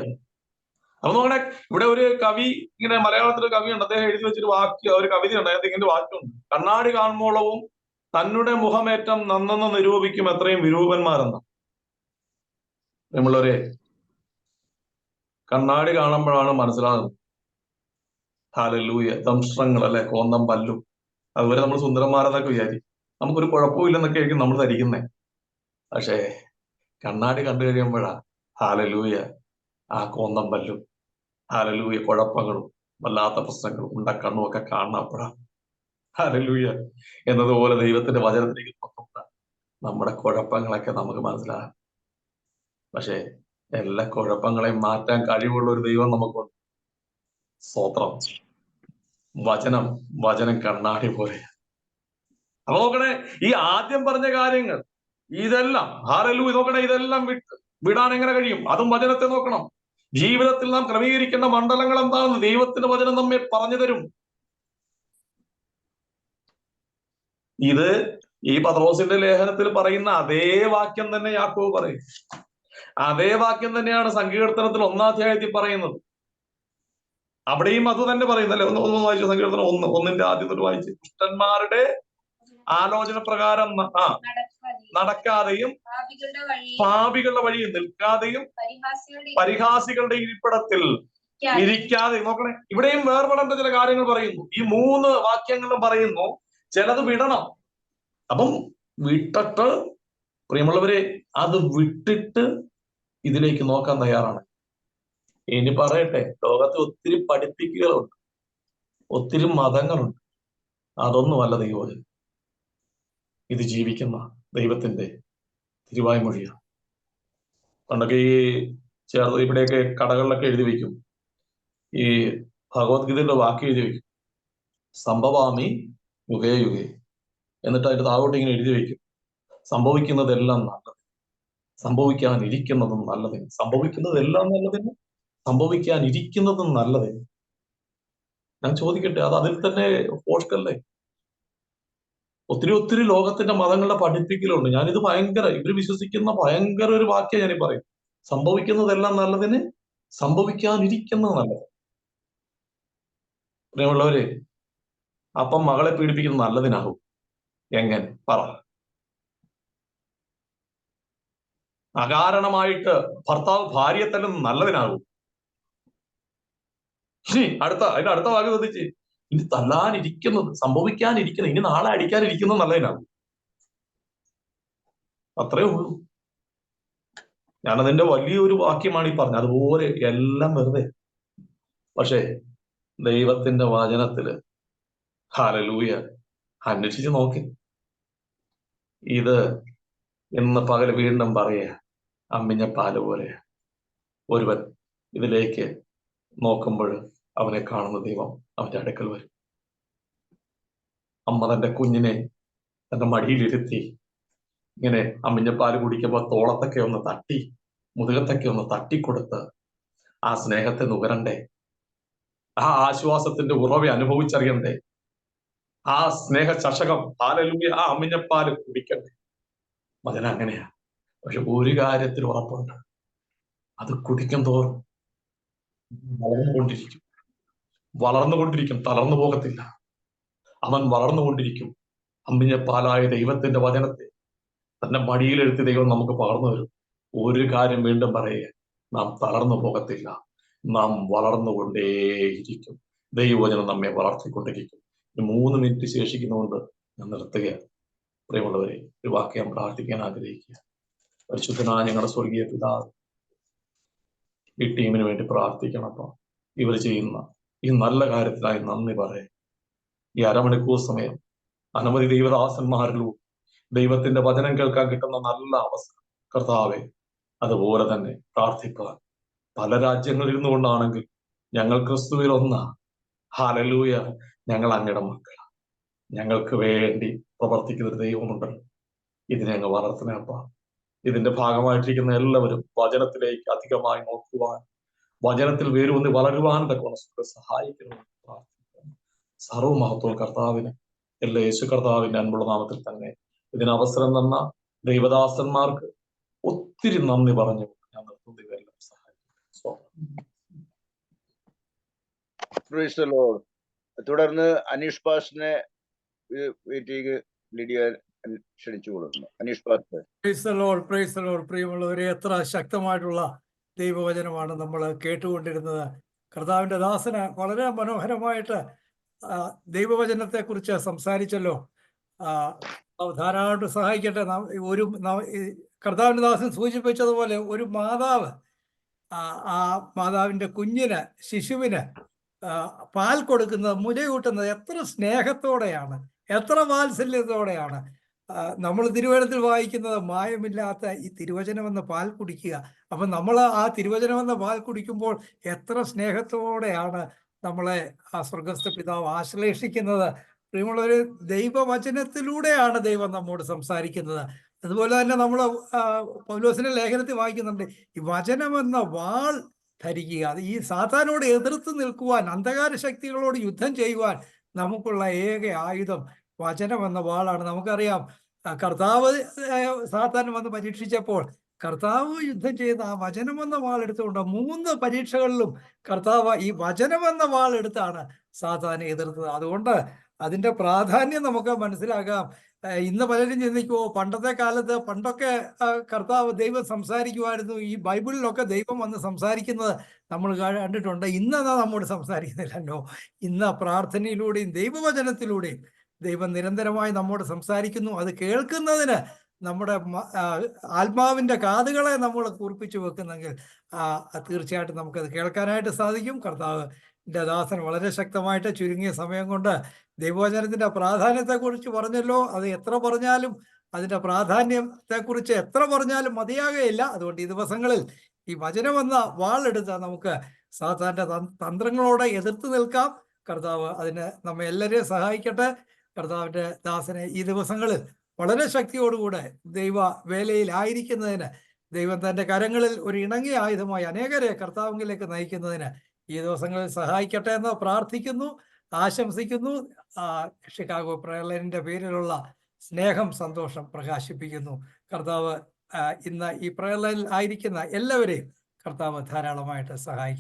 അപ്പൊ നോക്കണേ ഇവിടെ ഒരു കവി ഇങ്ങനെ മലയാളത്തിലൊരു കവി കവിയുണ്ട്. അദ്ദേഹം എഴുതി വെച്ചൊരു വാക്യം ഒരു കവിതയുണ്ട്. അതിനകത്ത് ഇങ്ങനെ വാക്യമുണ്ട്. കണ്ണാടി കാണുമ്പോളവും തന്നുടെ മുഖമേറ്റം നന്നെന്ന് നിരൂപിക്കും എത്രയും വിരൂപന്മാരെന്ന്. നമ്മളുടെ കണ്ണാടി കാണുമ്പോഴാണ് മനസ്സിലാകുന്നത്. ഹാലലൂയ ദംഷ്ട്രങ്ങൾ അല്ലെ കോന്തം പല്ലും. അതുവരെ നമ്മൾ സുന്ദരന്മാരെന്നൊക്കെ വിചാരിക്കും. നമുക്കൊരു കുഴപ്പമില്ലെന്നൊക്കെ ആയിരിക്കും നമ്മൾ ധരിക്കുന്നേ. പക്ഷേ കണ്ണാടി കണ്ടു കഴിയുമ്പോഴാ ഹാലലൂയ ആ കോന്തം പല്ലും ഹാലലൂയ കുഴപ്പങ്ങളും വല്ലാത്ത പ്രശ്നങ്ങളും ഉണ്ടക്കണ്ണും ഒക്കെ കാണുന്നപ്പോഴാ ഹാലലൂയ എന്നതുപോലെ ദൈവത്തിന്റെ വചനത്തിലേക്ക് നമ്മുടെ കുഴപ്പങ്ങളൊക്കെ നമുക്ക് മനസ്സിലാകും പക്ഷേ എല്ലാ കുഴപ്പങ്ങളെയും മാറ്റാൻ കഴിവുള്ള ഒരു ദൈവം നമുക്കുണ്ട്. സ്തോത്രം. വചനം വചനം കണ്ണാടി പോലെ. അപ്പൊ നോക്കണേ ഈ ആദ്യം പറഞ്ഞ കാര്യങ്ങൾ ഇതെല്ലാം ആരെല്ലു നോക്കണേ ഇതെല്ലാം വിട്ട് വിടാൻ എങ്ങനെ കഴിയും? അതും വചനത്തെ നോക്കണം. ജീവിതത്തിൽ നാം ക്രമീകരിക്കേണ്ട മണ്ഡലങ്ങൾ എന്താണെന്ന് ദൈവത്തിന്റെ വചനം നമ്മെ പറഞ്ഞു തരും. ഇത് ഈ പത്രോസിന്റെ ലേഖനത്തിൽ പറയുന്ന അതേ വാക്യം തന്നെ യാക്കോവ് പറയും. അതേ വാക്യം തന്നെയാണ് സങ്കീർത്തനത്തിൽ ഒന്നാം അധ്യായത്തിൽ പറയുന്നത്. അവിടെയും അത് തന്നെ പറയുന്നല്ലേ? ഒന്ന് ഒന്ന് വായിച്ചു സങ്കീർത്തനം ഒന്ന്. ഒന്നിന്റെ ആദ്യം തൊട്ട് വായിച്ചു. ദുഷ്ടന്മാരുടെ ആലോചന പ്രകാരം ആ നടക്കാതെയും പാപികളുടെ വഴി വഴിയിൽ നിൽക്കാതെയും പരിഹാസികളുടെ ഇരിപ്പിടത്തിൽ ഇരിക്കാതെ. നോക്കണേ ഇവിടെയും വേർപെടേണ്ട ചില കാര്യങ്ങൾ പറയുന്നു. ഈ മൂന്ന് വാക്യങ്ങളും പറയുന്നു ചിലത് വിടണം. അപ്പം വിട്ടിട്ട് പ്രിയമുള്ളവരെ അത് വിട്ടിട്ട് ഇതിലേക്ക് നോക്കാൻ തയ്യാറാണ്. ഇനി പറയട്ടെ ലോകത്ത് ഒത്തിരി പഠിപ്പിക്കലുണ്ട് ഒത്തിരി മതങ്ങളുണ്ട്. അതൊന്നുമല്ല ദൈവം ഇത് ജീവിക്കുന്ന ദൈവത്തിന്റെ തിരുവായ്മൊഴിയാണ്. പണ്ടൊക്കെ ഈ ചേർത്ത് ഇവിടെയൊക്കെ കടകളിലൊക്കെ എഴുതി വയ്ക്കും. ഈ ഭഗവത്ഗീതയുടെ വാക്ക് എഴുതി വയ്ക്കും. സംഭവാമി യുഗേ യുഗേ. എന്നിട്ട് അതിന്റെ താഴോട്ട് ഇങ്ങനെ എഴുതി വെക്കും സംഭവിക്കുന്നതെല്ലാം നല്ലത്. സംഭവിക്കാനിരിക്കുന്നതും നല്ലതിന് സംഭവിക്കുന്നതെല്ലാം നല്ലതിന് സംഭവിക്കാനിരിക്കുന്നതും നല്ലതിന് ഞാൻ ചോദിക്കട്ടെ അത് അതിൽ തന്നെ പോസ്റ്റല്ലേ ഒത്തിരി ഒത്തിരി ലോകത്തിന്റെ മതങ്ങളുടെ പഠിപ്പിക്കലുണ്ട്. ഞാനിത് ഭയങ്കര ഇവർ വിശ്വസിക്കുന്ന ഭയങ്കര ഒരു വാക്യം ഞാൻ പറയും. സംഭവിക്കുന്നതെല്ലാം നല്ലതിന് സംഭവിക്കാനിരിക്കുന്നത് നല്ലത്. പ്രിയമുള്ളവരെ അപ്പം മകളെ പീഡിപ്പിക്കുന്നത് നല്ലതിനാകും. എങ്ങനെ പറ. അകാരണമായിട്ട് ഭർത്താവ് ഭാര്യയെ തന്നെ നല്ലതിനാകും. അടുത്ത അതിന്റെ അടുത്ത വാക്ക് ശ്രദ്ധിച്ച് ഇനി തല്ലാനിരിക്കുന്നത് സംഭവിക്കാനിരിക്കുന്നത് ഇനി നാളെ അടിക്കാനിരിക്കുന്നത് നല്ലതിനാകും. അത്രേ ഉള്ളൂ. ഞാനതിന്റെ വലിയൊരു വാക്യമാണ് ഈ പറഞ്ഞത്. അതുപോലെ എല്ലാം വെറുതെ. പക്ഷേ ദൈവത്തിന്റെ വചനത്തിൽ ഹാലലൂയ അന്വേഷിച്ച് നോക്കി. ഇത് ഇന്ന് പകൽ വീണ്ടും പറയുക. അമ്മിഞ്ഞ പാൽ ഒരുവൻ ഇതിലേക്ക് നോക്കുമ്പോൾ അവനെ കാണുന്ന ദൈവം അവന്റെ അടുക്കൽ വരും. അമ്മ തന്റെ കുഞ്ഞിനെ തന്റെ മടിയിലിരുത്തി ഇങ്ങനെ അമ്മിഞ്ഞപ്പാൽ കുടിക്കുമ്പോൾ തോളത്തൊക്കെ ഒന്ന് തട്ടി മുതുകത്തൊക്കെ ഒന്ന് തട്ടിക്കൊടുത്ത് ആ സ്നേഹത്തെ നുകരണ്ടേ? ആ ആശ്വാസത്തിന്റെ ഉറവെ അനുഭവിച്ചറിയണ്ടേ? ആ സ്നേഹ ചഷകം പാലലൂയ ആ അമ്മിഞ്ഞപ്പാൽ കുടിക്കണ്ടേ? മകൻ അങ്ങനെയാ. പക്ഷെ ഒരു കാര്യത്തിൽ ഉറപ്പുണ്ട്. അത് കുടിക്കും തോറും വളർന്നുകൊണ്ടിരിക്കും. വളർന്നുകൊണ്ടിരിക്കും തളർന്നു പോകത്തില്ല. അവൻ വളർന്നുകൊണ്ടിരിക്കും. അമ്മിഞ്ഞപ്പാലായ ദൈവത്തിന്റെ വചനത്തെ തന്റെ മടിയിലെടുത്ത് ദൈവം നമുക്ക് പകർന്നു വരും ഒരു കാര്യം വീണ്ടും പറയുക നാം തളർന്നു പോകത്തില്ല. നാം വളർന്നുകൊണ്ടേയിരിക്കും. ദൈവവചനം നമ്മെ വളർത്തിക്കൊണ്ടിരിക്കും. മൂന്ന് മിനിറ്റ് ശേഷിക്കുന്നതുകൊണ്ട് ഞാൻ നിർത്തുകയാണ്. പ്രിയമുള്ളവരെ ഒരു വാക്യം പ്രാർത്ഥിക്കാൻ ആഗ്രഹിക്കുക പരിശുദ്ധനായ ഞങ്ങളുടെ സ്വർഗീയ പിതാവ് ഈ ടീമിന് വേണ്ടി പ്രാർത്ഥിക്കണം അപ്പൊ. ഇവർ ചെയ്യുന്ന ഈ നല്ല കാര്യത്തിനായി നന്ദി പറയും. ഈ അരമണിക്കൂർ സമയം അനവധി ദൈവദാസന്മാരിലൂടെ ദൈവത്തിന്റെ വചനം കേൾക്കാൻ കിട്ടുന്ന നല്ല അവസരം കർത്താവെ അതുപോലെ തന്നെ പ്രാർത്ഥിക്കാൻ പല രാജ്യങ്ങളിൽ ഇരുന്നു കൊണ്ടാണെങ്കിൽ ഞങ്ങൾ ക്രിസ്തുവിൽ ഒന്നാ. ഹാലലൂയ ഞങ്ങൾ അങ്ങയുടെ മക്കളാണ് ഞങ്ങൾക്ക് വേണ്ടി പ്രവർത്തിക്കുന്ന ദൈവമുണ്ടല്ലോ. ദൈവമുണ്ട് ഇതിനെ അങ്ങ് വളർത്തണേപ്പ ഇതിന്റെ ഭാഗമായിട്ടിരിക്കുന്ന എല്ലാവരും വചനത്തിലേക്ക് അധികമായി നോക്കുവാൻ വചനത്തിൽ വേരൂന്നി വളരുവാൻ തക്കവണ്ണം സഹായിക്കുന്നു സർവമഹത്വം കർത്താവിന് എല്ലാ യേശു കർത്താവിന്റെ അൻപുള്ള നാമത്തിൽ തന്നെ ഇതിന് അവസരം തന്ന ദൈവദാസന്മാർക്ക് ഒത്തിരി നന്ദി പറഞ്ഞു. ഞാൻ നിർത്തുന്നു. ഇവരെല്ലാം സഹായിക്കും തുടർന്ന് അനീഷ് പാസ്റ്റിനെ മീറ്റിംഗ് ലിഡിയ ക്ഷണിച്ചു കൊടുക്കുന്നു അനീഷ് പാസ്റ്റ് പ്രൈസ് പ്രിയമുള്ളവരെ എത്ര ശക്തമായിട്ടുള്ള ദൈവവചനമാണ് നമ്മൾ കേട്ടുകൊണ്ടിരുന്നത്. കർത്താവിന്റെ ദാസന് വളരെ മനോഹരമായിട്ട് ദൈവവചനത്തെ കുറിച്ച് സംസാരിച്ചല്ലോ. അത് സഹായിക്കട്ടെ. ഒരു കർത്താവിന്റെ ദാസൻ സൂചിപ്പിച്ചതുപോലെ ഒരു മാതാവ് ആ മാതാവിന്റെ കുഞ്ഞിന് ശിശുവിന് പാൽ കൊടുക്കുന്നത് മുലയൂട്ടുന്നത് എത്ര സ്നേഹത്തോടെയാണ് എത്ര വാത്സല്യത്തോടെയാണ്. നമ്മൾ തിരുവചനത്തിൽ വായിക്കുന്നത് മായമില്ലാത്ത ഈ തിരുവചനമെന്ന പാൽ കുടിക്കുക. അപ്പൊ നമ്മൾ ആ തിരുവചനമെന്ന പാൽ കുടിക്കുമ്പോൾ എത്ര സ്നേഹത്തോടെയാണ് നമ്മളെ ആ സ്വർഗസ്ഥ പിതാവ് ആശ്ലേഷിക്കുന്നത്. പ്രിയമുള്ളൊരു ദൈവവചനത്തിലൂടെയാണ് ദൈവം നമ്മോട് സംസാരിക്കുന്നത്. അതുപോലെ തന്നെ നമ്മൾ പൗലോസിന്റെ ലേഖനത്തിൽ വായിക്കുന്നുണ്ട് ഈ വചനമെന്ന വാൾ ധരിക്കുക അത് ഈ സാത്താനോട് എതിർത്ത് നിൽക്കുവാൻ അന്ധകാര ശക്തികളോട് യുദ്ധം ചെയ്യുവാൻ നമുക്കുള്ള ഏക ആയുധം വചനം എന്ന വാളാണ്. നമുക്കറിയാം കർത്താവ് സാത്താൻ വന്ന് പരീക്ഷിച്ചപ്പോൾ കർത്താവ് യുദ്ധം ചെയ്ത ആ വചനം എന്ന വാൾ എടുത്തുകൊണ്ട് മൂന്ന് പരീക്ഷകളിലും കർത്താവ് ഈ വചനം എന്ന വാൾ എടുത്താണ് സാത്താനെ എതിർത്തത്. അതുകൊണ്ട് അതിന്റെ പ്രാധാന്യം നമുക്ക് മനസ്സിലാക്കാം ഇന്ന് പലരും ചിന്തിക്കുമോ പണ്ടത്തെ കാലത്ത് പണ്ടൊക്കെ കർത്താവ് ദൈവം സംസാരിക്കുമായിരുന്നു. ഈ ബൈബിളിലൊക്കെ ദൈവം വന്ന് സംസാരിക്കുന്നത് നമ്മൾ കണ്ടിട്ടുണ്ട്. ഇന്നതാ നമ്മോട് സംസാരിക്കുന്നില്ലല്ലോ. ഇന്ന് പ്രാർത്ഥനയിലൂടെയും ദൈവവചനത്തിലൂടെയും ദൈവം നിരന്തരമായി നമ്മോട് സംസാരിക്കുന്നു. അത് കേൾക്കുന്നതിന് നമ്മുടെ ആത്മാവിന്റെ കാതുകളെ നമ്മൾ കൂർപ്പിച്ചു വെക്കുന്നെങ്കിൽ തീർച്ചയായിട്ടും നമുക്കത് കേൾക്കാനായിട്ട് സാധിക്കും. കർത്താവ് ദാസൻ വളരെ ശക്തമായിട്ട് ചുരുങ്ങിയ സമയം കൊണ്ട് ദൈവവചനത്തിന്റെ പ്രാധാന്യത്തെക്കുറിച്ച് പറഞ്ഞല്ലോ. അത് എത്ര പറഞ്ഞാലും അതിന്റെ പ്രാധാന്യത്തെക്കുറിച്ച് എത്ര പറഞ്ഞാലും മതിയാകുകയില്ല അതുകൊണ്ട് ഈ ദിവസങ്ങളിൽ ഈ വചനമെന്ന വാളെടുത്ത് നമുക്ക് സാധാരണ തന്ത്രങ്ങളോടെ എതിർത്ത് നിൽക്കാം. കർത്താവ് അതിന് നമ്മെ എല്ലാവരെയും സഹായിക്കട്ടെ. കർത്താവിന്റെ ദാസനെ ഈ ദിവസങ്ങളിൽ വളരെ ശക്തിയോടുകൂടെ ദൈവ വേലയിലായിരിക്കുന്നതിന് ദൈവം തന്റെ കരങ്ങളിൽ ഒരു ഇണങ്ങിയ ആയുധമായി അനേകരെ കർത്താവിലേക്ക് നയിക്കുന്നതിന് ഈ ദിവസങ്ങളിൽ സഹായിക്കട്ടെ എന്ന് പ്രാർത്ഥിക്കുന്നു ആശംസിക്കുന്നു. ഷിക്കാഗോ പ്രയർലൈനിന്റെ പേരിലുള്ള സ്നേഹം സന്തോഷം പ്രകാശിപ്പിക്കുന്നു. കർത്താവ് ഇന്ന് ഈ പ്രയർലൈനിൽ ആയിരിക്കുന്ന എല്ലാവരെയും കർത്താവ് ധാരാളമായിട്ട് സഹായിക്കും.